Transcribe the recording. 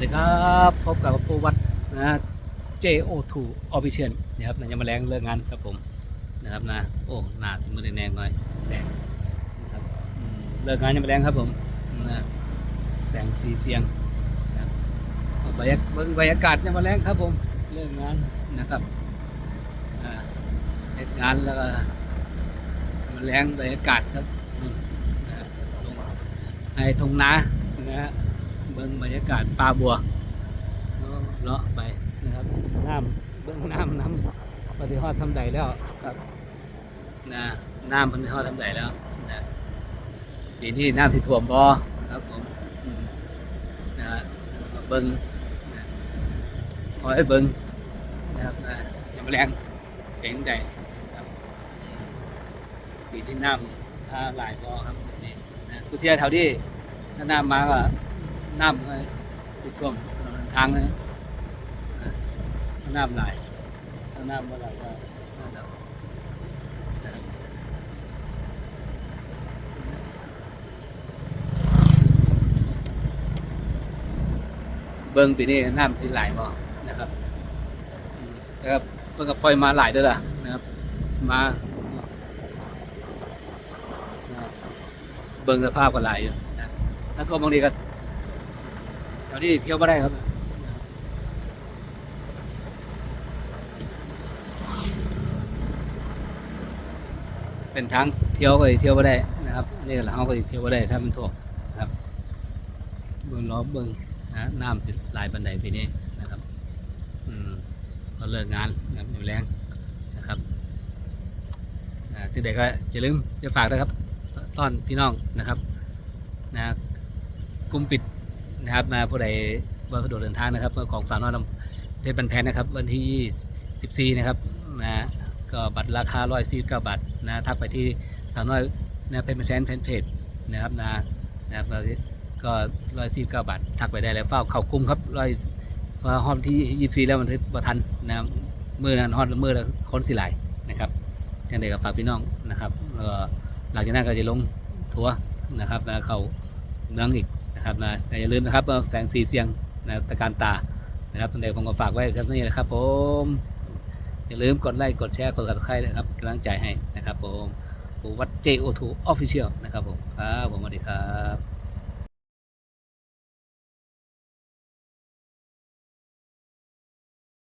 สดีครับพบกับปูวัดนะ JO2 Official นะครับนะยังมาแรงเลิกงานครับผมนะครับนะโอ้หน้าถึงมือแดงหน่อยแสงนะครับอืมเลิกงานยังมาแรงครับผมนะแสงสีเสียงนะครับบรรยากาศบรรยากาศยังมาแรงครับผมเลิกงานนะครับเลิกงานแล้วก็มาแรงบรรยากาศครับอืมนะครับลงในทงนา บิ้งบรรยากาศปลาบัวเลาะไปนะครับน้ำเบิ้งน้ำน้ำปฏิหอดทำใดแล้วครับนะน้ำปฏิหอดทำใดแล้วนะปีนี้น้ำที่ท่วมบ่ครับผมอืมนะฮะมาเบิ้งนะคอยเบิ้งนะครับนะยังแรงเป็นใดครับอืมปีที่น้ำถ้าหลายบ่ครับปีนี้นะสุดที่แถวที่ถ้าน้ำมาก็ น้ำก็ไปท่วมถนนทางนะนะน้ำไหลถ้าน้ำเมื่อไหร่ก็นั่นแหลเบิ้งปีนี้น้ำสิไหลบ่นะครับอืมแล้วก็เพิ่งก็ปล่อยมาหลายด้อล่ะนะครับ มาเบิ้งสภาพก็หลายอยู่นะถ้าท่วมบางทีก็ แถวนี้เที่ยวไม่ได้ครับเส้นทางเที่ยวก็เที่ยวไม่ได้นะครับนี่แหละเขาก็เที่ยวไม่ได้ถ้ามันท่วมนะครับเบิ้งล้อเบิ้งนะน้ำสิลายบันไดปีนี้นะครับอืมก็เลิกงานนะครับอยู่แรงนะครับอ่าที่ใดก็อย่าลืมจะฝากนะครับต้อนพี่น้องนะครับนะกลุ่มปิด นะครับมาผู้ใดว่าสะดวกเดินทางนะครับของสาวน้อยลำเพชรบันแพนนะครับ วันที่ 14 นะครับนะก็บัตรราคา149บาทนะทักไปที่สาวน้อยนะเพชรบันแพนแฟนเพจนะครับนะนะครับแล้วก็149บาททักไปได้แล้วเฝ้าเข่ากลุ่มครับร้อยว่าฮอดที่24แล้วมันถึงประทันนะมือนั้นฮอดมือแล้วค้นสิหลายนะครับยังไงก็ฝากพี่น้องนะครับหลังจากนั้นก็จะลงทัวร์นะครับแล้วเขาเมืองอีก นะครับนะแต่อย่าลืมนะครับแสงสีเสียงนะตะการตานะครับเดี๋ยวผมก็ฝากไว้ครับนี่นะครับ ผม อย่าลืมกดไลค์กดแชร์กดติดตามนะครับกำลังใจให้นะครับ ผมวัดเจโอทูออฟฟิเชียลนะครับผมครับผมสวัสดีครับ